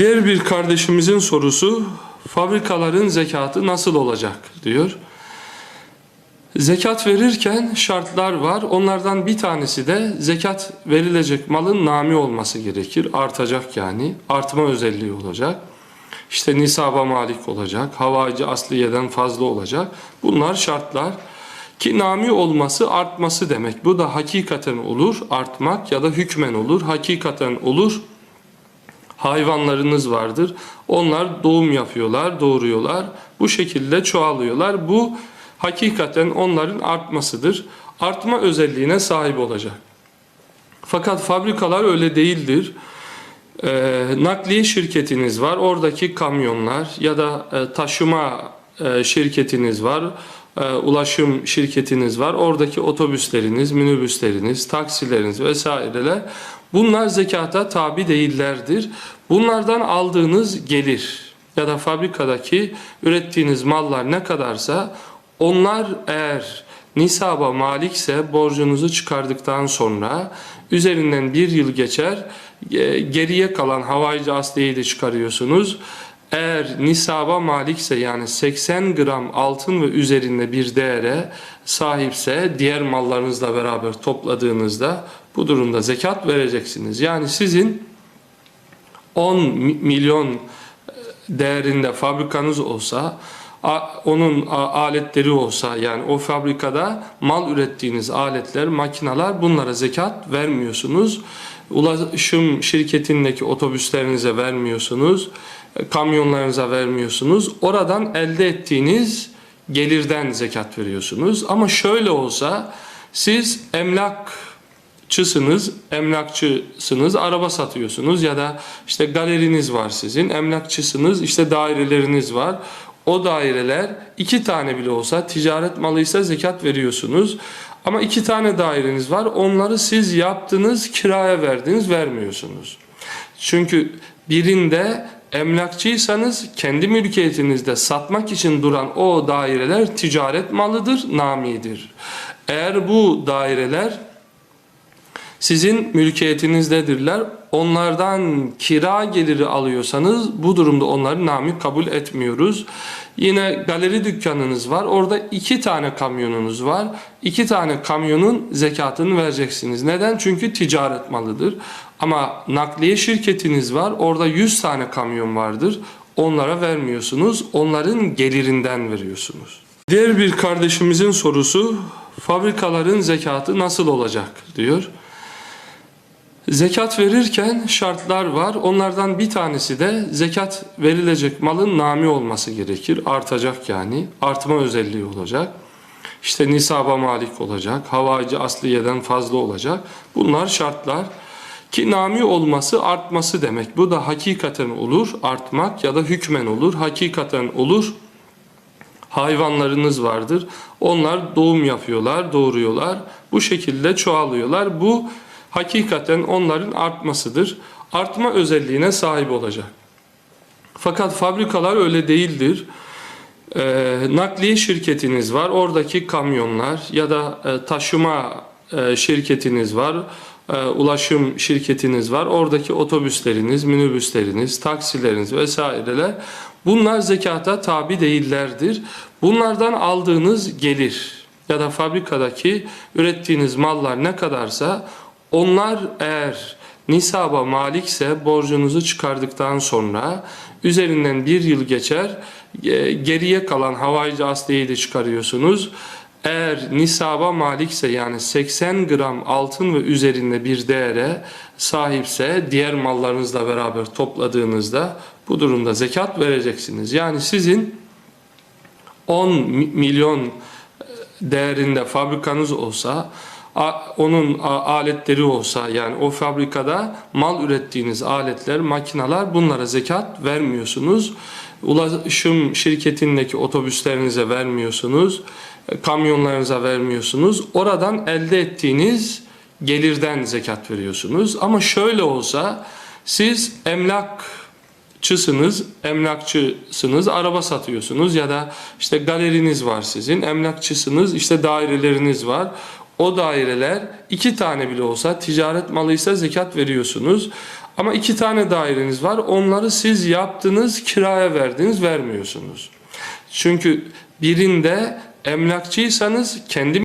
Diğer bir kardeşimizin sorusu fabrikaların zekatı nasıl olacak diyor. Zekat verirken şartlar var. Onlardan bir tanesi de zekat verilecek malın nami olması gerekir. Artacak yani. Artma özelliği olacak. İşte nisaba malik olacak. Havacı asliyeden fazla olacak. Bunlar şartlar. Ki nami olması artması demek. Bu da hakikaten olur. Artmak ya da hükmen olur. Hakikaten olur hayvanlarınız vardır. Onlar doğum yapıyorlar, doğuruyorlar. Bu şekilde çoğalıyorlar. Bu hakikaten onların artmasıdır. Artma özelliğine sahip olacak. Fakat fabrikalar öyle değildir. Ee, nakliye şirketiniz var. Oradaki kamyonlar ya da e, taşıma e, şirketiniz var. E, ulaşım şirketiniz var. Oradaki otobüsleriniz, minibüsleriniz, taksileriniz vesaireler bunlar zekata tabi değillerdir. Bunlardan aldığınız gelir ya da fabrikadaki ürettiğiniz mallar ne kadarsa onlar eğer nisaba malikse borcunuzu çıkardıktan sonra üzerinden bir yıl geçer e, geriye kalan havaycı asliyeyi de çıkarıyorsunuz. Eğer nisaba malikse yani 80 gram altın ve üzerinde bir değere sahipse diğer mallarınızla beraber topladığınızda bu durumda zekat vereceksiniz. Yani sizin 10 mi- milyon değerinde fabrikanız olsa onun aletleri olsa yani o fabrikada mal ürettiğiniz aletler, makineler bunlara zekat vermiyorsunuz. Ulaşım şirketindeki otobüslerinize vermiyorsunuz. e, Kamyonlarınıza vermiyorsunuz. Oradan elde ettiğiniz gelirden zekat veriyorsunuz. Ama şöyle olsa siz emlak çısınız, emlakçısınız, araba satıyorsunuz ya da işte galeriniz var sizin, emlakçısınız, işte daireleriniz var. O daireler iki tane bile olsa ticaret malıysa zekat veriyorsunuz. Ama iki tane daireniz var. Onları siz yaptınız, kiraya verdiniz, vermiyorsunuz. Çünkü birinde emlakçıysanız kendi mülkiyetinizde satmak için duran o daireler ticaret malıdır, namidir. Eğer bu daireler sizin mülkiyetinizdedirler. Onlardan kira geliri alıyorsanız bu durumda onları nami kabul etmiyoruz. Yine galeri dükkanınız var. Orada iki tane kamyonunuz var. İki tane kamyonun zekatını vereceksiniz. Neden? Çünkü ticaret malıdır. Ama nakliye şirketiniz var. Orada 100 tane kamyon vardır. Onlara vermiyorsunuz. Onların gelirinden veriyorsunuz. Diğer bir kardeşimizin sorusu fabrikaların zekatı nasıl olacak diyor. Zekat verirken şartlar var. Onlardan bir tanesi de zekat verilecek malın nami olması gerekir. Artacak yani. Artma özelliği olacak. İşte nisaba malik olacak. Havacı asliyeden fazla olacak. Bunlar şartlar. Ki nami olması artması demek. Bu da hakikaten olur. Artmak ya da hükmen olur. Hakikaten olur hayvanlarınız vardır. Onlar doğum yapıyorlar, doğuruyorlar. Bu şekilde çoğalıyorlar. Bu hakikaten onların artmasıdır. Artma özelliğine sahip olacak. Fakat fabrikalar öyle değildir. Ee, nakliye şirketiniz var. Oradaki kamyonlar ya da e, taşıma e, şirketiniz var. E, ulaşım şirketiniz var. Oradaki otobüsleriniz, minibüsleriniz, taksileriniz vesaireler bunlar zekata tabi değillerdir. Bunlardan aldığınız gelir ya da fabrikadaki ürettiğiniz mallar ne kadarsa onlar eğer nisaba malikse borcunuzu çıkardıktan sonra üzerinden bir yıl geçer e, geriye kalan havaycı asliyeyi de çıkarıyorsunuz. Eğer nisaba malikse yani 80 gram altın ve üzerinde bir değere sahipse diğer mallarınızla beraber topladığınızda bu durumda zekat vereceksiniz. Yani sizin 10 mi- milyon değerinde fabrikanız olsa onun aletleri olsa yani o fabrikada mal ürettiğiniz aletler, makineler bunlara zekat vermiyorsunuz. Ulaşım şirketindeki otobüslerinize vermiyorsunuz. Kamyonlarınıza vermiyorsunuz. Oradan elde ettiğiniz gelirden zekat veriyorsunuz. Ama şöyle olsa siz emlak çısınız, emlakçısınız, araba satıyorsunuz ya da işte galeriniz var sizin, emlakçısınız, işte daireleriniz var. O daireler iki tane bile olsa ticaret malıysa zekat veriyorsunuz. Ama iki tane daireniz var. Onları siz yaptınız, kiraya verdiniz, vermiyorsunuz. Çünkü birinde emlakçıysanız kendi